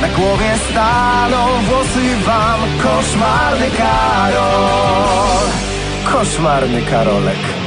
Na głowie staną włosy wam Koszmarny Karol. Koszmarny Karolek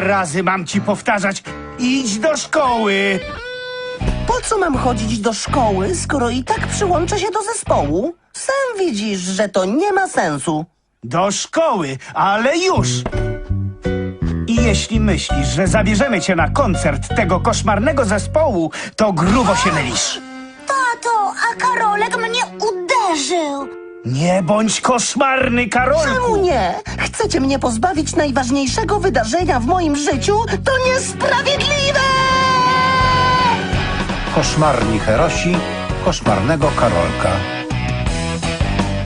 Ile razy mam ci powtarzać? Idź do szkoły! Po co mam chodzić do szkoły, skoro i tak przyłączę się do zespołu? Sam widzisz, że to nie ma sensu. Do szkoły, ale już! I jeśli myślisz, że zabierzemy cię na koncert tego koszmarnego zespołu, to grubo się mylisz. Tato, a Karolek mnie uderzył. Nie bądź koszmarny, Czemu Karolku! nie? Chcecie mnie pozbawić najważniejszego wydarzenia w moim życiu? To niesprawiedliwe! Koszmarni herosi koszmarnego Karolka.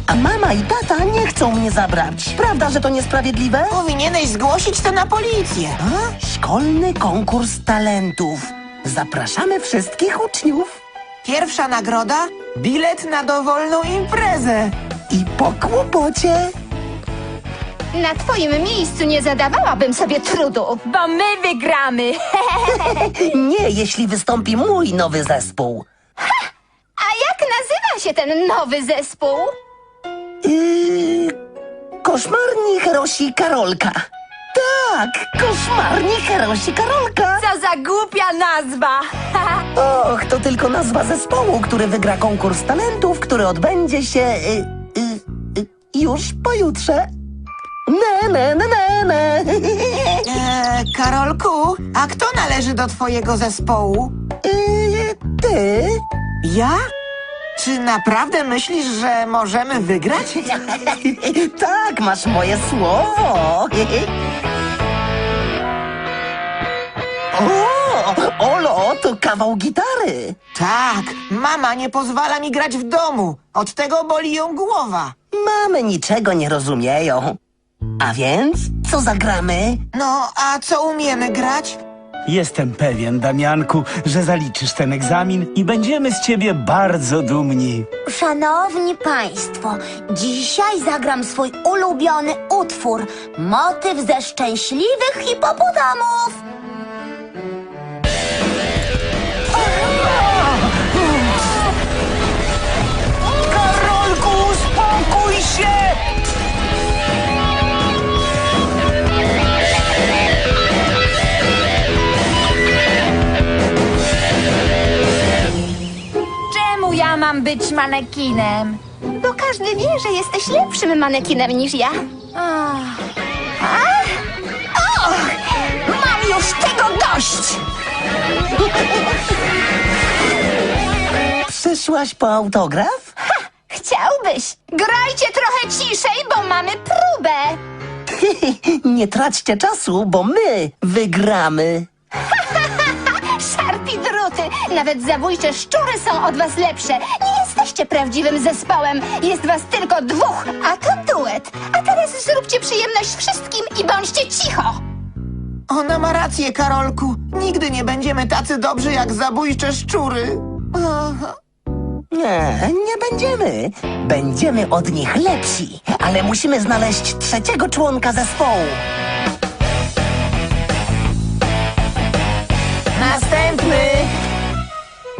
A mama i tata nie chcą mnie zabrać. Prawda, że to niesprawiedliwe? Powinieneś zgłosić to na policję. A? Szkolny konkurs talentów. Zapraszamy wszystkich uczniów. Pierwsza nagroda? Bilet na dowolną imprezę. I po kłopocie. Na twoim miejscu nie zadawałabym sobie trudu. Bo my wygramy! Nie, jeśli wystąpi mój nowy zespół. A jak nazywa się ten nowy zespół? Yy, koszmarni herosi Karolka. Tak, koszmarni herosi Karolka. Co za głupia nazwa! Och, to tylko nazwa zespołu, który wygra konkurs talentów, który odbędzie się y, y, y, już pojutrze. Ne, ne, ne, ne, ne. Eee, Karolku, a kto należy do twojego zespołu? Y, ty? Ja? Czy naprawdę myślisz, że możemy wygrać? tak, masz moje słowo. o, Olo, to kawał gitary. Tak, mama nie pozwala mi grać w domu. Od tego boli ją głowa. Mamy niczego nie rozumieją. A więc, co zagramy? No, a co umiemy grać? Jestem pewien, Damianku, że zaliczysz ten egzamin i będziemy z ciebie bardzo dumni. Szanowni Państwo, dzisiaj zagram swój ulubiony utwór. Motyw ze szczęśliwych hipopotamów. Być manekinem? Bo każdy wie, że jesteś lepszym manekinem niż ja. Ach, Mam już tego dość! Przyszłaś po autograf? Chciałbyś? Grajcie trochę ciszej, bo mamy próbę. Nie traćcie czasu, bo my wygramy. Nawet zabójcze szczury są od was lepsze. Nie jesteście prawdziwym zespołem. Jest was tylko dwóch, a to duet. A teraz zróbcie przyjemność wszystkim i bądźcie cicho. Ona ma rację, Karolku. Nigdy nie będziemy tacy dobrzy jak zabójcze szczury. Nie, nie będziemy. Będziemy od nich lepsi, ale musimy znaleźć trzeciego członka zespołu.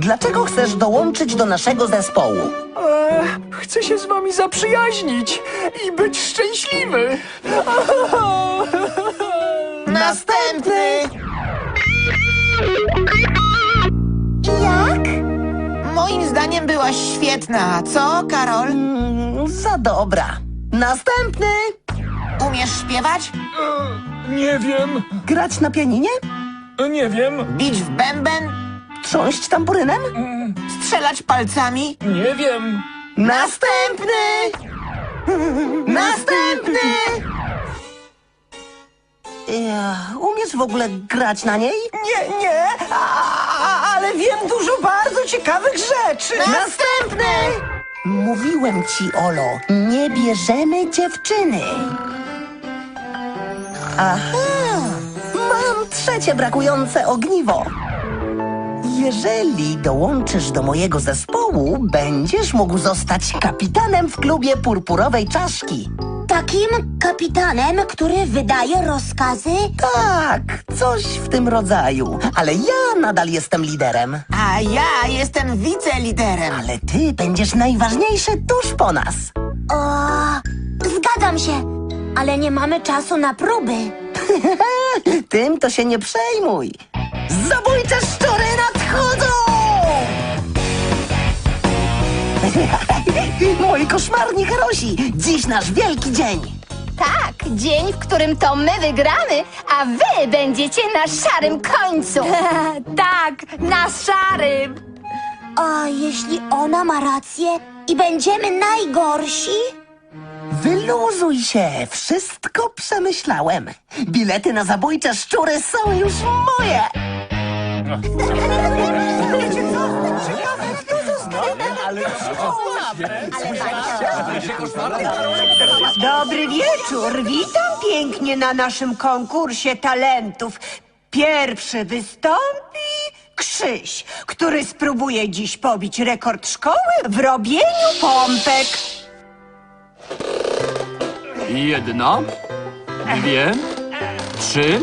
Dlaczego chcesz dołączyć do naszego zespołu? Chcę się z wami zaprzyjaźnić i być szczęśliwy. Następny! Jak? Moim zdaniem byłaś świetna, co, Karol? Mm, za dobra. Następny! Umiesz śpiewać? Nie wiem, Grać na pianinie? nie wiem, Bić w bęben? Trząść tamburynem? Strzelać palcami? nie wiem. Następny! Następny! Ja, umiesz w ogóle grać na niej? Nie, nie, a, ale wiem dużo bardzo ciekawych rzeczy. Następny! Mówiłem ci, Olo, nie bierzemy dziewczyny. Aha, mam trzecie brakujące ogniwo. Jeżeli dołączysz do mojego zespołu, będziesz mógł zostać kapitanem w klubie Purpurowej Czaszki. Takim kapitanem, który wydaje rozkazy? Tak, coś w tym rodzaju. Ale ja nadal jestem liderem. A ja jestem wiceliderem. Ale ty będziesz najważniejszy tuż po nas. O, zgadzam się, ale nie mamy czasu na próby. Tym to się nie przejmuj. Zabójcze szczury nadchodzą! Moi koszmarni herosi, dziś nasz wielki dzień. Tak, dzień, w którym to my wygramy, a wy będziecie na szarym końcu. tak, na szarym. A jeśli ona ma rację i będziemy najgorsi? Wyluzuj się, wszystko przemyślałem. Bilety na zabójcze szczury są już moje. Dobry wieczór, witam pięknie na naszym konkursie talentów. Pierwszy wystąpi Krzyś, który spróbuje dziś pobić rekord szkoły w robieniu pompek. Jedna, dwie, trzy,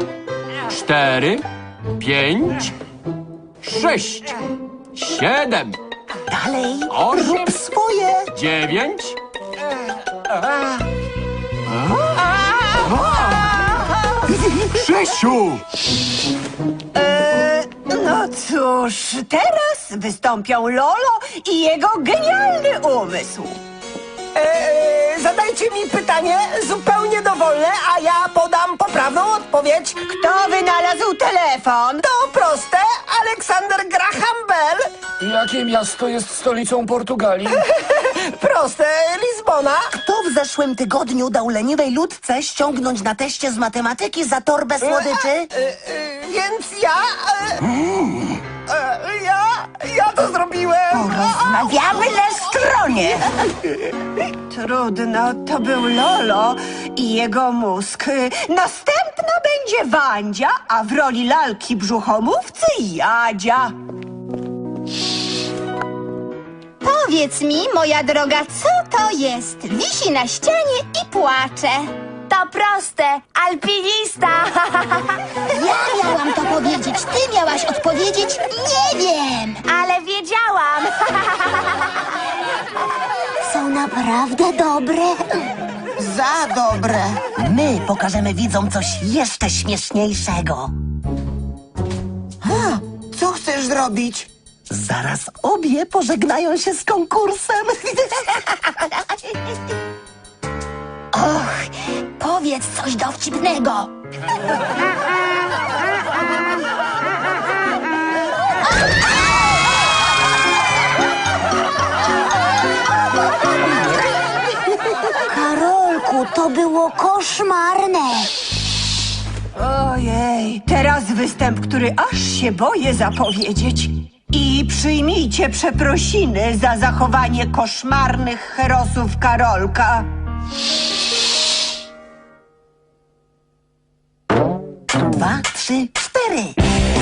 cztery, pięć, sześć, siedem, Dalej, Osiem. rób swoje. dziewięć. Krzysiu! No cóż, teraz wystąpią Lolo i jego genialny umysł. Eee, zadajcie mi pytanie zupełnie dowolne, a ja podam poprawną odpowiedź. Kto wynalazł telefon? To proste, Aleksander Graham Bell. Jakie miasto jest stolicą Portugalii? Proste, Lizbona. Kto w zeszłym tygodniu dał leniwej ludce ściągnąć na teście z matematyki za torbę słodyczy? E, e, więc ja... E, e, ja... to zrobiłem. Rozmawiamy na stronie. Trudno, to był Lolo i jego mózg. Następna będzie Wandzia, a w roli lalki brzuchomówcy Jadzia. Powiedz mi, moja droga, co to jest? Wisi na ścianie i płacze. To proste, alpinista. Ja miałam to powiedzieć, ty miałaś odpowiedzieć, nie wiem. Ale wiedziałam. Są naprawdę dobre. Za dobre. My pokażemy widzom coś jeszcze śmieszniejszego. Co chcesz zrobić? Zaraz obie pożegnają się z konkursem. Powiedz coś dowcipnego. Karolku, to było koszmarne. Ojej, teraz występ, który aż się boję zapowiedzieć. I przyjmijcie przeprosiny za zachowanie koszmarnych herosów Karolka. Dwa, trzy, cztery.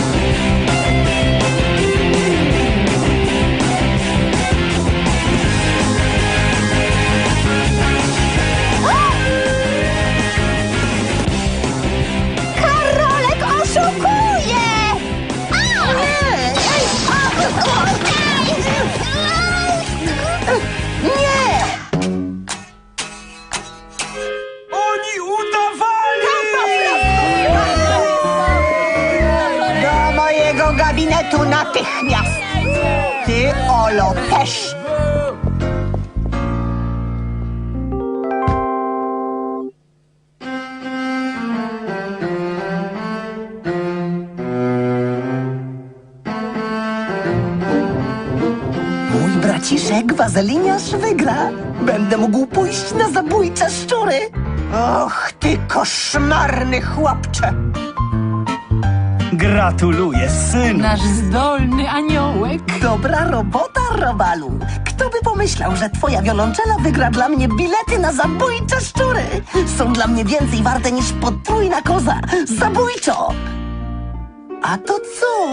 tu natychmiast. Ty, Olo, też. Mój braciszek wazeliniarz wygra. Będę mógł pójść na zabójcze szczury. Och, ty koszmarny chłopcze! Gratuluję, synu. Nasz zdolny aniołek. Dobra robota, Robalu. Kto by pomyślał, że twoja wiolonczela wygra dla mnie bilety na zabójcze szczury? Są dla mnie więcej warte niż potrójna koza. Zabójczo! A to co?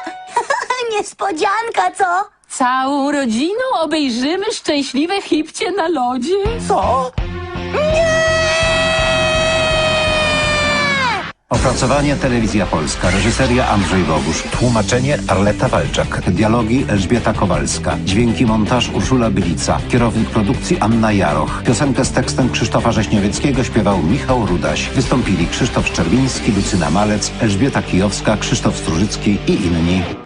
Niespodzianka, co? Całą rodziną obejrzymy szczęśliwe hipcie na lodzie. Co? Opracowanie Telewizja Polska. Reżyseria Andrzej Bogusz. Tłumaczenie Arleta Walczak. Dialogi Elżbieta Kowalska. Dźwięki montaż Urszula Bylica. Kierownik produkcji Anna Jaroch. Piosenkę z tekstem Krzysztofa Rześniowieckiego śpiewał Michał Rudaś. Wystąpili Krzysztof Szczerbiński, Lucyna Malec, Elżbieta Kijowska, Krzysztof Strużycki i inni.